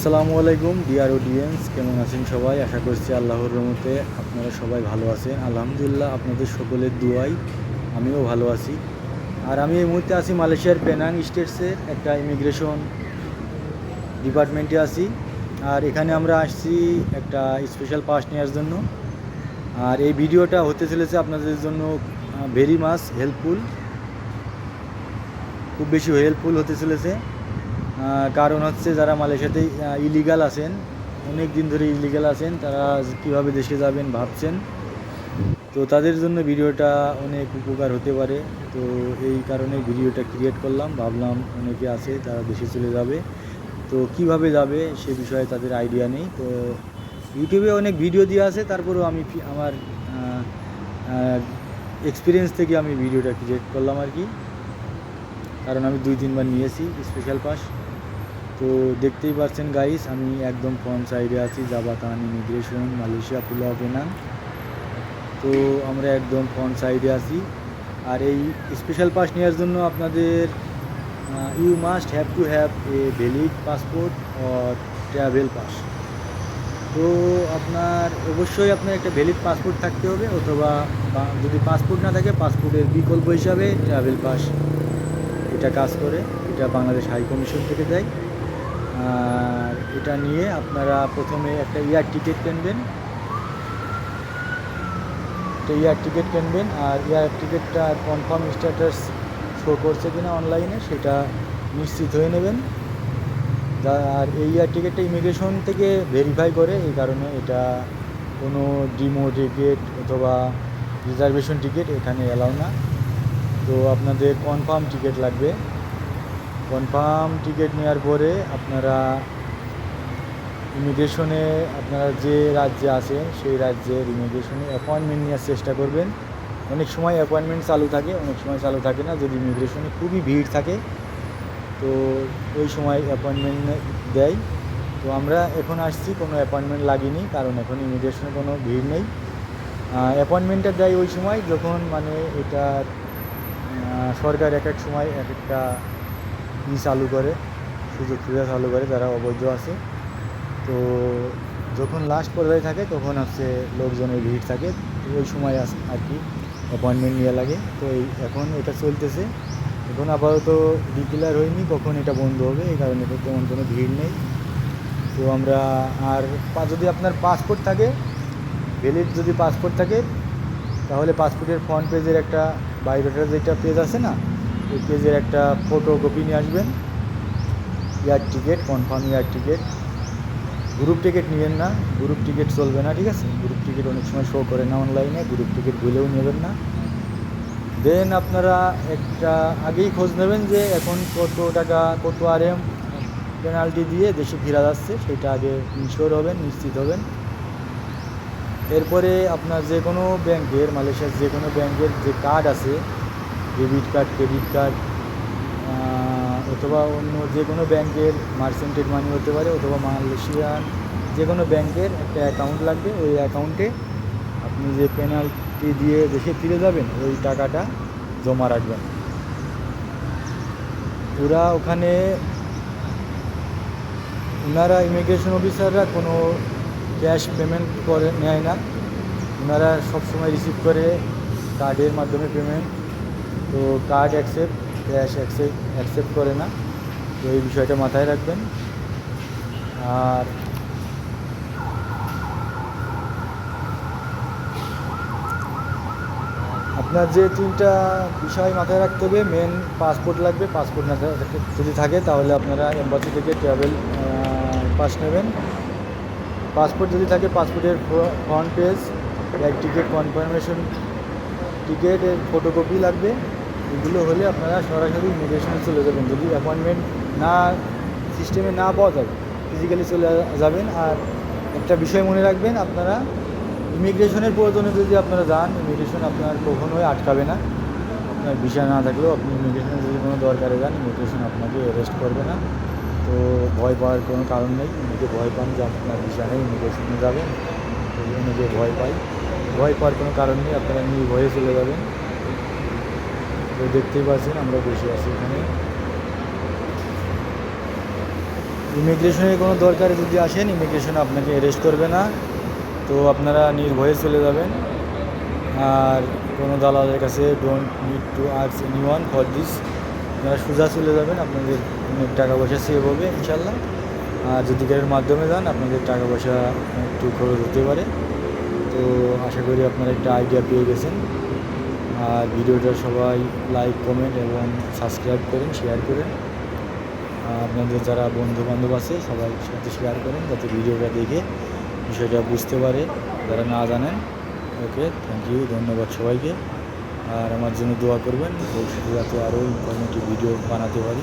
আসসালামু আলাইকুম, dear audience কেমন আছেন সবাই? আশা করছি আল্লাহর রহমতে আপনারা সবাই ভালো আছেন। আলহামদুলিল্লাহ, আপনাদের সকলের দুয়াই আমিও ভালো আছি। আর আমি এই মুহূর্তে আছি মালয়েশিয়ার পেনাং স্টেটসের একটা ইমিগ্রেশন ডিপার্টমেন্টে আছি। আর এখানে আমরা আসছি একটা স্পেশাল পাস নেওয়ার জন্য। আর এই ভিডিওটা হতে চলেছে আপনাদের জন্য ভেরি মাস হেল্পফুল খুব বেশি হেল্পফুল হতে চলেছে। কারণ হচ্ছে যারা মালয়েশিয়াতে ইলিগাল আছেন, অনেক দিন ধরে ইলিগাল আছেন, তারা কীভাবে দেশে যাবেন ভাবছেন। তো তাদের জন্য ভিডিওটা অনেক উপকার হতে পারে। তো এই কারণে ভিডিওটা ক্রিয়েট করলাম, ভাবলাম অনেকে আছে, তারা দেশে চলে যাবে। তো কীভাবে যাবে সে বিষয়ে তাদের আইডিয়া নেই। তো ইউটিউবে অনেক ভিডিও দেওয়া আছে, তারপরেও আমি আমার এক্সপিরিয়েন্স থেকে আমি ভিডিওটা ক্রিয়েট করলাম আর কি। কারণ আমি দুই তিনবার নিয়েছি স্পেশাল পাস তো দেখতেই পাচ্ছেন গাইস আমি একদম ফ্রন্ট সাইডে আছি Jabatan immigration Malaysia Pulau Penang তো আমরা একদম ফ্রন্ট সাইডে আছি। আর এই স্পেশাল পাস নেওয়ার জন্য আপনাদের you must have to have a valid passport or travel pass তো আপনার, অবশ্যই আপনার একটা ভ্যালিড পাসপোর্ট থাকতে হবে, অথবা যদি পাসপোর্ট না থাকে পাসপোর্টের বিকল্প হিসাবে ট্রাভেল পাস এটা কাজ করে, এটা বাংলাদেশ হাই কমিশন থেকে দেয়। আর এটা নিয়ে আপনারা প্রথমে একটা ইয়ার টিকিট কিনবেন। একটা ইয়ার টিকিট কিনবেন আর ইয়ার টিকিটটা কনফার্ম স্ট্যাটাস শো করছে কিনা অনলাইনে সেটা নিশ্চিত হয়ে নেবেন। আর এই ইয়ার টিকিটটা ইমিগ্রেশন থেকে ভেরিফাই করে এই কারণে এটা কোনো ডিমো টিকিট অথবা রিজার্ভেশন টিকিট এখানে অ্যালাউ না। তো আপনাদের কনফার্ম টিকিট লাগবে। কনফার্ম টিকিট নেওয়ার পরে আপনারা ইমিগ্রেশনে আপনারা যে রাজ্যে আছেন, সেই রাজ্যের ইমিগ্রেশনে অ্যাপয়েন্টমেন্ট নেওয়ার চেষ্টা করবেন। অনেক সময় অ্যাপয়েন্টমেন্ট চালু থাকে, অনেক সময় চালু থাকে না। যদি ইমিগ্রেশনে খুবই ভিড় থাকে, তো ওই সময় অ্যাপয়েন্টমেন্ট দেয়। তো আমরা এখন আসছি, কোনো অ্যাপয়েন্টমেন্ট লাগিনি, কারণ এখন ইমিগ্রেশনে কোনো ভিড় নেই। অ্যাপয়েন্টমেন্টটা দেয় ওই সময়, যখন মানে এটা সরকার এক এক সময় এক একটা ই চালু করে? সুযোগ সুবিধা চালু করে যারা অবৈধ আছে। তো যখন লাস্ট পর্যায়ে থাকে, তখন হচ্ছে লোকজনের ভিড় থাকে। ওই সময় আস- আর কি অ্যাপয়েন্টমেন্ট নেওয়া লাগে। তো এই এখন এটা চলতেছে। এখন আপাতত ডিক্লেয়ার হয়নি, কখন এটা বন্ধ হবে, এই কারণে তেমন কোনো ভিড় নেই। তো আমরা আর যদি আপনার পাসপোর্ট থাকে ভ্যালিড যদি পাসপোর্ট থাকে, তাহলে পাসপোর্টের ফ্রন্ট পেজের একটা বায়োডাটার যেটা পেজ আছে না ওই পেজের একটা ফটো কপি নিয়ে আসবেন। Air ticket confirm air ticket group ticket নেবেন না গ্রুপ টিকিট চলবে না, ঠিক আছে? গ্রুপ টিকিট অনেক সময় শো করে না অনলাইনে গ্রুপ টিকিট ভুলেও নেবেন না। দেন আপনারা একটা আগেই খোঁজ নেবেন যে এখন কত টাকা, কত আর এম পেনাল্টি দিয়ে দেশে ফেরা যাচ্ছে, সেটা আগে ইনশিওর হবেন, নিশ্চিত হবেন। এরপরে আপনার যে কোনো ব্যাংকের মালয়েশিয়ার যে কোনো ব্যাংকের যে কার্ড আছে ডেবিট কার্ড ক্রেডিট কার্ড অথবা অন্য যে কোনো ব্যাংকের মার্সেন্টেড মানি হতে পারে, অথবা মালয়েশিয়ান যে কোনো ব্যাংকের একটা অ্যাকাউন্ট লাগবে, ওই অ্যাকাউন্টে আপনি যে পেনাল্টি দিয়ে দেশে ফিরে যাবেন, ওই টাকাটা জমা রাখবেন। ওরা ওখানে ওনারা ইমিগ্রেশন অফিসাররা কোনো ক্যাশ পেমেন্ট করে, নেয় না। ওনারা সবসময় রিসিভ করে কার্ডের মাধ্যমে পেমেন্ট তো card accept cash accept accept করে না। তো এই বিষয়টা মাথায় রাখবেন। আর আপনার যে তিনটা বিষয় মাথায় রাখতে হবে মেন পাসপোর্ট লাগবে। পাসপোর্ট না যদি থাকে, তাহলে আপনারা এম্বাসি থেকে ট্রাভেল পাস নেবেন। পাসপোর্ট যদি থাকে পাসপোর্টের ফ্রন্ট পেজ এক টিকিট কনফার্মেশন টিকিটের ফটোকপি লাগবে। এগুলো হলে আপনারা সরাসরি ইমিগ্রেশনে চলে যাবেন। যদি অ্যাপয়েন্টমেন্ট না সিস্টেমে না পাওয়া যায় ফিজিক্যালি চলে যাবেন। আর একটা বিষয় মনে রাখবেন, আপনারা ইমিগ্রেশনের প্রয়োজনে যদি আপনারা যান ইমিগ্রেশন আপনার কখনোই আটকাবে না। আপনার ভিসা না থাকলেও আপনি ইমিগ্রেশনে যদি কোনো দরকারে যান ইমিগ্রেশন আপনাকে অ্যারেস্ট করবে না। তো ভয় পাওয়ার কোনো কারণ নেই। অনেকে ভয় পান যে আপনার ভিসা নেই ইমিগ্রেশনে যাবেন তো অনেকে ভয় পায় ভয় পাওয়ার কোনো কারণ নেই, আপনারা নির্ভয়ে চলে যাবেন। দেখতেই পাচ্ছেন, আমরা বসে আছি এখানে। ইমিগ্রেশনের কোনো দরকারে যদি আসেন, ইমিগ্রেশন আপনাকে অ্যারেস্ট করবে না। তো আপনারা নির্ভয়ে চলে যাবেন। আর কোনো দালালের কাছে ডোন্ট নিড টু আর্স এনি ওয়ান ফর দিস আপনারা সোজা চলে যাবেন, আপনাদের অনেক টাকা পয়সা সেভ হবে ইনশাল্লাহ আর যদি গাড়ির মাধ্যমে যান, আপনাদের টাকা পয়সা একটু খরচ হতে পারে। তো আশা করি আপনারা একটা আইডিয়া পেয়ে গেছেন। আর ভিডিওটা সবাই লাইক কমেন্ট এবং সাবস্ক্রাইব করেন শেয়ার করেন। আপনাদের যারা বন্ধু বান্ধব আছে, সবাই সাথে শেয়ার করেন যাতে ভিডিওটা দেখে বিষয়টা বুঝতে পারে, যারা না জানেন। ওকে থ্যাংক ইউ ধন্যবাদ সবাইকে। আর আমার জন্য দোয়া করবেন, ভবিষ্যতে যাতে আরও ইনফরমেটিভ ভিডিও বানাতে পারি।